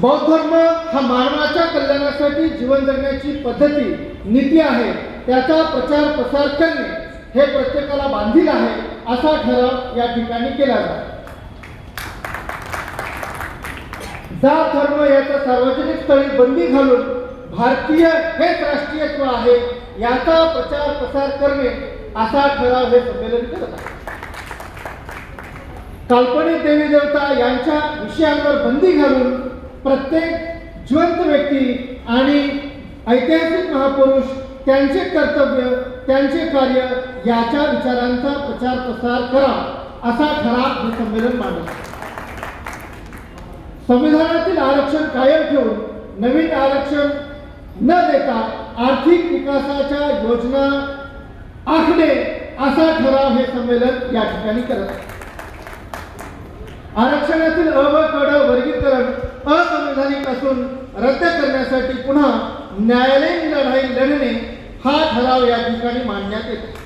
बौद्ध धर्म हा मानवाच्या कल्याणासाठी जीवन जगण्याची पद्धती नीती आहे. त्याचा प्रचार प्रसार करणे हे प्रत्येकाला बांधील आहे असा ठराव या ठिकाणी केला जातो. जात धर्म याचा सार्वजनिक स्थळी बंदी घालून भारतीय हेच राष्ट्रीयत्व आहे याचा प्रचार प्रसार करणे असा ठराव हे संमेलन करत आहे. काल्पनिक देवी देवता यांच्या विषयांवर बंदी घालून प्रत्येक जिवंत व्यक्ती आणि ऐतिहासिक महापुरुष त्यांचे कर्तव्य त्यांचे कार्य याच्या विचारांचा प्रचार प्रसार करा असा ठराव हे संमेलन मांडत संविधानातील आरक्षण कायम ठेवून नवीन आरक्षण न देता आर्थिक विकासाच्या योजना आखणे असा ठराव हे संमेलन या ठिकाणी करत आहे. आरक्षणातील अ व कड वर्गीकरण असंवैधानिक रद्द करण्यासाठी पुन्हा न्यायालयीन लढाई लढणे हा ठराव या ठिकाणी मांडण्यात येतो.